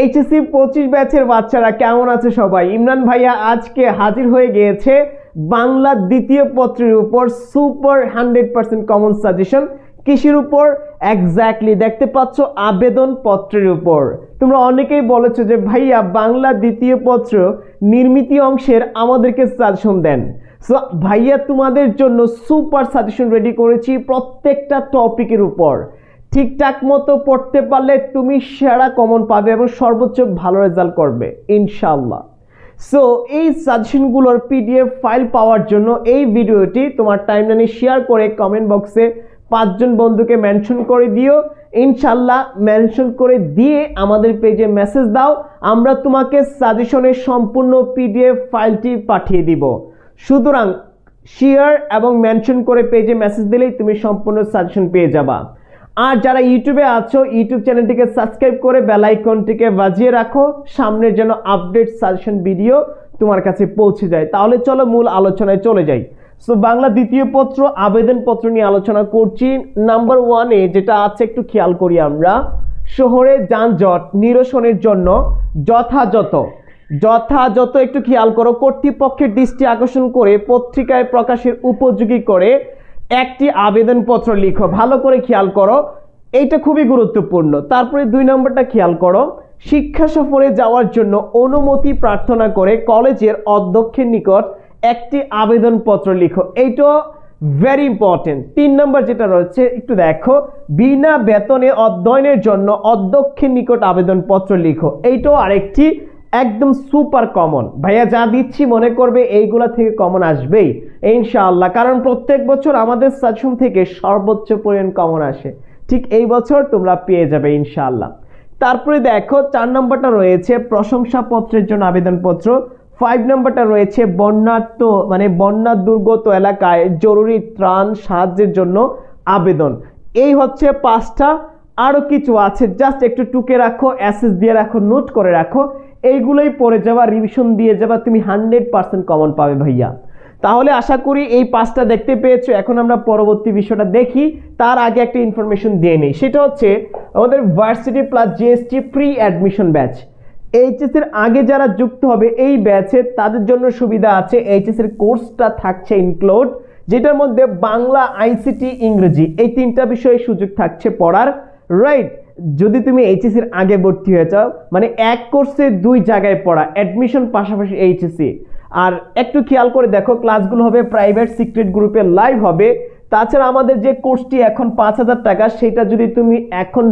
HSC পঁচিশ ব্যাচের বাচ্চারা কেমন আছে সবাই? ইমরান ভাইয়া আজকে হাজির হয়ে গিয়েছে বাংলা দ্বিতীয় পত্রের উপর super hundred percent common suggestion কৃষির উপর? এক্স্যাক্টলি দেখতে পাচ্ছ আবেদন পত্রের উপর। তোমরা অনেকেই বলেছ যে, ভাইয়া, বাংলা দ্বিতীয় পত্র নির্মিতি অংশের আমাদেরকে সাজেশন দেন। সো ভাইয়া, তোমাদের জন্য সুপার সাজেশন রেডি করেছি প্রত্যেকটা টপিকের উপর। ঠিকঠাক মতো পড়তে পারলে তুমি সেরা কমন পাবে এবং সর্বোচ্চ ভালো রেজাল্ট করবে ইনশাল্লাহ সো এই সাজেশনগুলোর পিডিএফ ফাইল পাওয়ার জন্য এই ভিডিওটি তোমার টাইমলাইনে শেয়ার করে কমেন্ট বক্সে পাঁচজন বন্ধুকে মেনশন করে দিও। ইনশাল্লাহ মেনশন করে দিয়ে আমাদের পেজে মেসেজ দাও। আমরা তোমাকে সাজেশনের সম্পূর্ণ পিডিএফ ফাইলটি পাঠিয়ে দিব। সুতরাং শেয়ার এবং মেনশন করে পেজে মেসেজ দিলেই তুমি সম্পূর্ণ সাজেশন পেয়ে যাবা। আর যারা ইউটিউবে আছো, ইউটিউব চ্যানেলটিকে সাবস্ক্রাইব করে বেল আইকনটিকে বাজিয়ে রাখো। সামনের যেন আপডেট, সাজেশন ভিডিও তোমার কাছে পৌঁছে যায়। তাহলে চলো মূল আলোচনায় চলে যাই। সো বাংলা দ্বিতীয় পত্র আবেদন পত্র নিয়ে আলোচনা করছি। নাম্বার ওয়ানে যেটা আছে, একটু খেয়াল করি আমরা। শহরে যানজট নিরসনের জন্য যথাযথ। যথাযথ একটু খেয়াল করো। কর্তৃপক্ষের দৃষ্টি আকর্ষণ করে পত্রিকায় প্রকাশের উপযোগী করে একটি আবেদনপত্র লিখো, ভালো করে খেয়াল করো। এইটা খুবই গুরুত্বপূর্ণ। তারপরে দুই নম্বরটা খেয়াল করো। শিক্ষা সফরে যাওয়ার জন্য অনুমতি প্রার্থনা করে কলেজের অধ্যক্ষের নিকট একটি আবেদনপত্র লিখো। এইটা ভেরি ইম্পর্টেন্ট তিন নম্বর যেটা রয়েছে, একটু দেখো। বিনা বেতনে অধ্যয়নের জন্য অধ্যক্ষের নিকট আবেদনপত্র লিখো। এইটাও আরেকটি একদম সুপার কমন ভাইয়া যা দিচ্ছি মনে করবে, এইগুলা থেকে কমন আসবেই। ইনশাআল্লাহ, কারণ প্রত্যেক বছর আমাদের সাজেশন থেকে সর্বোচ্চ পরিমাণ কমন আসে। ঠিক এই বছর তোমরা পেয়ে যাবে ইনশাআল্লাহ। তারপরে দেখো, চার নম্বরটা রয়েছে প্রশংসাপত্রের জন্য আবেদনপত্র। ফাইভ নম্বরটা রয়েছে বন্যার্থ মানে বন্যা দুর্গত এলাকায় জরুরি ত্রাণ সাহায্যের জন্য আবেদন। এই হচ্ছে পাঁচটা। আরও কিছু আছে জাস্ট একটু টুকে রাখো অ্যাসেস দিয়ে রাখো নোট করে রাখো। এইগুলোই পড়ে যাওয়া রিভিশন দিয়ে যাবা, তুমি হান্ড্রেড পার্সেন্ট কমন পাবে ভাইয়া। তাহলে আশা করি এই পাঁচটা দেখতে পেয়েছ। এখন আমরা পরবর্তী বিষয়টা দেখি। তার আগে একটা ইনফরমেশন দিয়ে নেই। সেটা হচ্ছে আমাদের varsity plus GST pre admission batch HS এর আগে যারা যুক্ত হবে এই ব্যাচে তাদের জন্য সুবিধা আছে। এইচএস এর কোর্সটা থাকছে ইনক্লুড যেটার মধ্যে বাংলা আইসিটি ইংরেজি এই তিনটা বিষয়ে সুযোগ থাকছে পড়ার। রাইট যদি তুমি এইচএস এর আগে ভর্তি হয়ে যাও মানে এক কোর্সে দুই জায়গায় পড়া অ্যাডমিশন পাশাপাশি এইচএসসি আর একটু খেয়াল করে দেখো ক্লাসগুলো হবে প্রাইভেট সিক্রেট গ্রুপে লাইভ হবে। তাছাড়া আমাদের যে কোর্সটি এখন পাঁচ হাজার টাকা, সেটা যদি তুমি এখন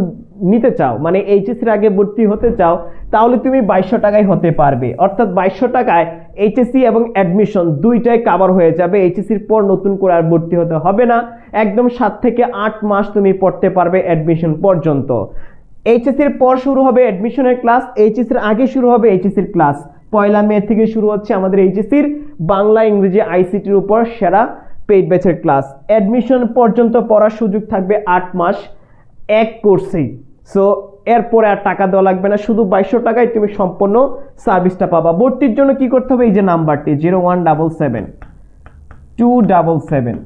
নিতে চাও মানে এইচএসসির আগে ভর্তি হতে চাও, তাহলে তুমি বাইশশো টাকায় হতে পারবে। অর্থাৎ বাইশশো টাকায় এইচএসসি এবং অ্যাডমিশন দুইটাই কাভার হয়ে যাবে। এইচএসসির পর নতুন করে আর ভর্তি হতে হবে না। একদম সাত থেকে আট মাস তুমি পড়তে পারবে অ্যাডমিশন পর্যন্ত। এইচএসসির পর শুরু হবে অ্যাডমিশনের ক্লাস এইচএসির আগে শুরু হবে এইচএসির ক্লাস পয়লা মে থেকে শুরু হচ্ছে আমাদের এইচএসির বাংলা, ইংরেজি, আইসিটির উপর সেরা পেইড ব্যাচের ক্লাস। অ্যাডমিশন পর্যন্ত পড়ার সুযোগ থাকবে আট মাস, এক কোর্সেই। সো এরপরে আর টাকা দেওয়া লাগবে না, শুধু বাইশশো টাকায় তুমি সম্পূর্ণ সার্ভিসটা পাবা। ভর্তির জন্য কি করতে হবে? এই যে নাম্বারটি, zero one double seven, two double seven,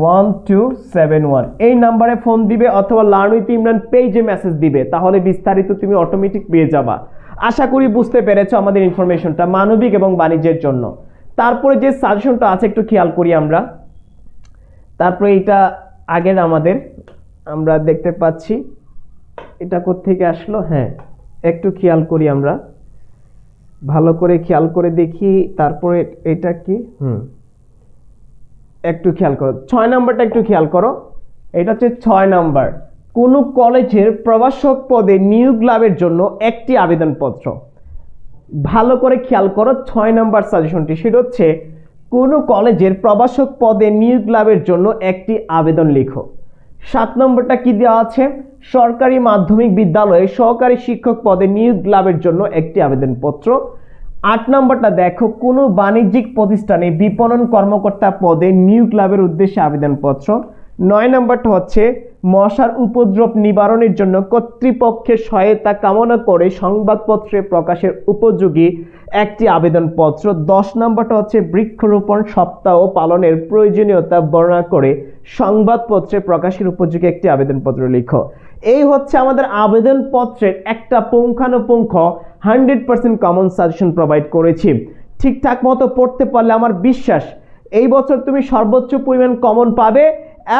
one two seven one. এই নাম্বারে ফোন দিবে অথবা লার্ন উইথ ইমরান পেজে মেসেজ দিবে। তাহলে বিস্তারিত তুমি অটোমেটিক পেয়ে যাবা। আশা করি বুঝতে পেরেছ আমাদের ইনফরমেশনটা মানবিক এবং বাণিজ্যের জন্য। তারপরে যে সাজেশনটা আছে, একটু খেয়াল করি আমরা। তারপরে এটা আগের আমাদের, আমরা দেখতে পাচ্ছি। এটা কোত্থেকে আসলো? হ্যাঁ একটু খেয়াল করি আমরা। ভালো করে খেয়াল করে দেখি, তারপরে এটা কি? হুম, একটু খেয়াল করো। ছয় নাম্বারটা একটু খেয়াল করো। এটা হচ্ছে ছয় নাম্বার। কোনো কলেজের প্রভাষক পদে নিয়োগ লাভের জন্য একটি আবেদনপত্র। ভালো করে খেয়াল করো, ছয় নম্বর সাজেশনটি। সেটা হচ্ছে, কোনো কলেজের প্রভাষক পদে নিয়োগ লাভের জন্য একটি আবেদন লিখো। সাত নম্বরটা কি দেওয়া আছে? সরকারি মাধ্যমিক বিদ্যালয়ে সহকারী শিক্ষক পদে নিয়োগ লাভের জন্য একটি আবেদনপত্র। আট নম্বরটা দেখো, কোনো বাণিজ্যিক প্রতিষ্ঠানে বিপণন কর্মকর্তা পদে নিয়োগ লাভের উদ্দেশ্যে আবেদনপত্র। নয় নম্বরটা হচ্ছে মশার উপদ্রব নিবারণের জন্য কর্তৃপক্ষের সহায়তা কামনা করে সংবাদপত্রে প্রকাশের উপযোগী একটি আবেদনপত্র। দশ নম্বরটা হচ্ছে বৃক্ষরোপণ সপ্তাহ পালনের প্রয়োজনীয়তা বর্ণনা করে সংবাদপত্রে প্রকাশের উপযোগী একটি আবেদনপত্র লিখো। এই হচ্ছে আমাদের আবেদনপত্রের একটা পুঙ্খানুপুঙ্খ hundred percent common suggestion provide করেছি। ঠিকঠাক মতো পড়তে পারলে আমার বিশ্বাস, এই বছর তুমি সর্বোচ্চ পরিমাণ কমন পাবে।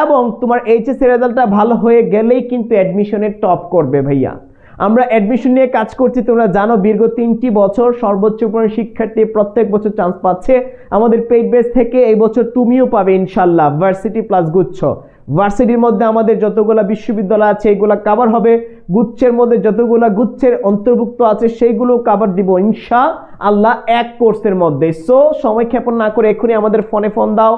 এবং তোমার এইচএস রেজাল্টটা ভালো হয়ে গেলেই কিন্তু অ্যাডমিশনে টপ করবে ভাইয়া। আমরা অ্যাডমিশন নিয়ে কাজ করছি, তোমরা জানো দীর্ঘ তিনটি বছর সর্বোচ্চ পরিমাণ শিক্ষার্থী প্রত্যেক বছর চান্স পাচ্ছে। আমাদের পেইড বেস থেকে এই বছর তুমিও পাবে ইনশাল্লাহ ভার্সিটি প্লাস গুচ্ছ। ভার্সিটির মধ্যে আমাদের যতগুলো বিশ্ববিদ্যালয় আছে, এগুলো কাভার হবে। গুচ্ছের মধ্যে যতগুলো গুচ্ছের অন্তর্ভুক্ত আছে সেইগুলো কাভার দিব ইনশা আল্লাহ এক কোর্সের মধ্যে। সো সময় ক্ষেপণ না করে এক্ষুনি আমাদের ফোনে ফোন দাও।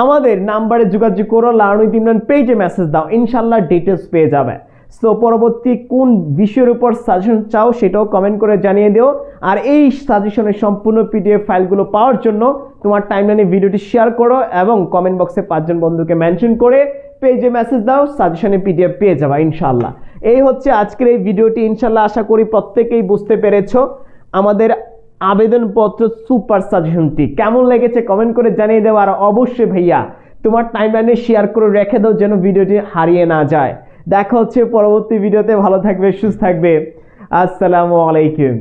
আমাদের নাম্বারে যোগাযোগ করো লার্নিং ইমরান পেজে মেসেজ দাও ইনশাল্লাহ ডিটেলস পেয়ে যাবে। সো পরবর্তী কোন বিষয়ের উপর সাজেশন চাও সেটাও কমেন্ট করে জানিয়ে দিও। আর এই সাজেশনের সম্পূর্ণ পিডিএফ ফাইলগুলো পাওয়ার জন্য তোমার টাইমলাইনে ভিডিওটি শেয়ার করো এবং কমেন্ট বক্সে পাঁচজন বন্ধুকে মেনশন করে পেজে মেসেজ দাও সাজেশনে পিডিএফ পেয়ে যাবা ইনশাল্লাহ এই হচ্ছে আজকের এই ভিডিওটি ইনশাল্লাহ আশা করি প্রত্যেকেই বুঝতে পেরেছ। আমাদের আবেদনপত্র সুপার সাজেশনটি। কেমন লেগেছে কমেন্ট করে জানিয়ে দেওয়া আর অবশ্যই ভাইয়া তোমার টাইমলাইনে শেয়ার করে রেখে দাও যেন ভিডিওটি হারিয়ে না যায়। দেখা হচ্ছে পরবর্তী ভিডিওতে, ভালো থাকবে, সুস্থ থাকবে। আসসালামু আলাইকুম।